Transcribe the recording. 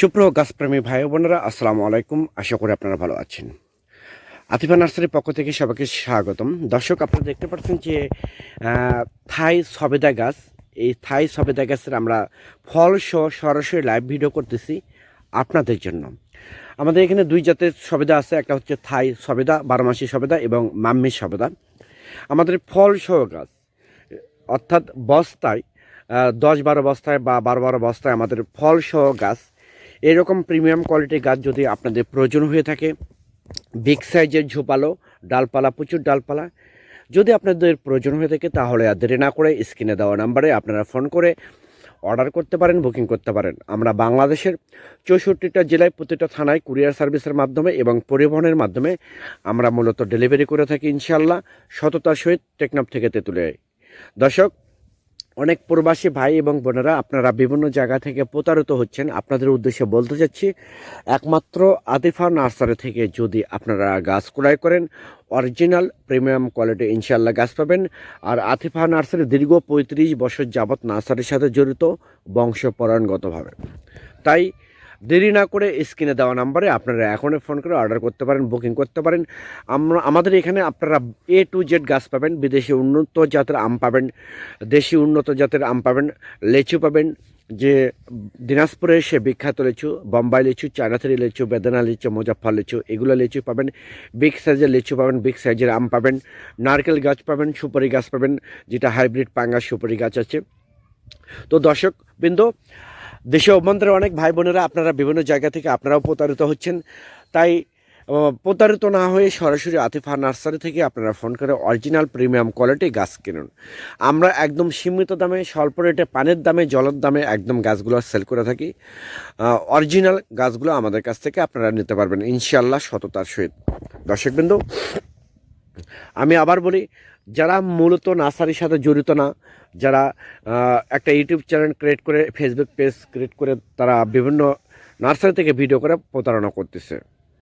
সুপ্রিয় গাছপ্রেমী ভাই বোনেরা, আসসালামু আলাইকুম। আশা করি আপনারা ভালো আছেন। আতিফা নার্সারির পক্ষ থেকে সবাইকে স্বাগতম। দর্শক, আপনারা দেখতে পাচ্ছেন যে থাই সবেদা গাছ, এই থাই সবেদা গাছের আমরা ফল সহ সরাসরি লাইভ ভিডিও করতেছি আপনাদের জন্য। আমাদের এখানে দুই জাতের সবেদা আছে, একটা হচ্ছে থাই সবেদা, বারোমাসি সবেদা এবং মাম্মি সবেদা। আমাদের ফল সহ গাছ, অর্থাৎ বস্তায় দশ বারো বস্তায় বা বারো বারো বস্তায় আমাদের ফল সহ গাছ এরকম প্রিমিয়াম কোয়ালিটির গাছ যদি আপনাদের প্রয়োজন হয়ে থাকে বিগ সাইজের ঝোপালো, ডালপালা, প্রচুর ডালপালা, যদি আপনাদের প্রয়োজন হয়ে থাকে তাহলে আর দেরি না করে স্ক্রিনে দেওয়া নাম্বারে আপনারা ফোন করে অর্ডার করতে পারেন, বুকিং করতে পারেন। আমরা বাংলাদেশের চৌষট্টিটা জেলায় প্রতিটা থানায় কুরিয়ার সার্ভিসের মাধ্যমে এবং পরিবহনের মাধ্যমে আমরা মূলত ডেলিভারি করে থাকি ইনশাল্লাহ সততার সহিত টেকনাফ থেকে তেঁতুলে দর্শক অনেক প্রবাসী ভাই এবং বোনেরা আপনারা বিভিন্ন জায়গা থেকে প্রতারিত হচ্ছেন। আপনাদের উদ্দেশ্যে বলতে চাচ্ছি, একমাত্র আতিফা নার্সারি থেকে যদি আপনারা গাছ ক্রয় করেন, অরিজিনাল প্রিমিয়াম কোয়ালিটি ইনশাল্লাহ গাছ পাবেন। আর আতিফা নার্সারি দীর্ঘ পঁয়ত্রিশ বছর যাবৎ নার্সারির সাথে জড়িত, বংশপরায়ণগতভাবে। তাই দেরি না করে স্ক্রিনে দেওয়া নাম্বারে আপনারা এখনই ফোন করে অর্ডার করতে পারেন, বুকিং করতে পারেন। আমরা আমাদের এখানে আপনারা এ টু জেড গাছ পাবেন, বিদেশি উন্নত জাতের আম পাবেন, দেশি উন্নত জাতের আম পাবেন, লেচু পাবেন, যে দিনাজপুরে সে বিখ্যাত লিচু, বোম্বাই লিচু চায়নাথারি লিচু, বেদানা লিচু মুজাফর লিচু, এগুলো লিচু পাবেন। বিগ সাইজের লিচু পাবেন, বিগ সাইজের আম পাবেন। নারকেল গাছ পাবেন, সুপারি গাছ পাবেন, যেটা হাইব্রিড পাঙ্গাস সুপারি গাছ আছে। তো দর্শক বিন্দু দেশে অভ্যন্তরে অনেক ভাই বোনেরা আপনারা বিভিন্ন জায়গা থেকে আপনারাও প্রতারিত হচ্ছেন। তাই প্রতারিত না হয়ে সরাসরি আতিফা নার্সারি থেকে আপনারা ফোন করে অরিজিনাল প্রিমিয়াম কোয়ালিটি গাছ কিনুন। আমরা একদম সীমিত দামে, স্বল্প রেটে, পানের দামে, জলের দামে একদম গাছগুলো সেল করে থাকি। অরিজিনাল গাছগুলো আমাদের কাছ থেকে আপনারা নিতে পারবেন ইনশাল্লাহ সততার সহিত। দর্শকবৃন্দ আমি আবার বলি, যারা মূলত নার্সারির সাথে জড়িত না, যারা একটা ইউটিউব চ্যানেল ক্রিয়েট করে ফেসবুক পেজ ক্রিয়েট করে তারা বিভিন্ন নার্সারি থেকে ভিডিও করে প্রতারণা করতেছে।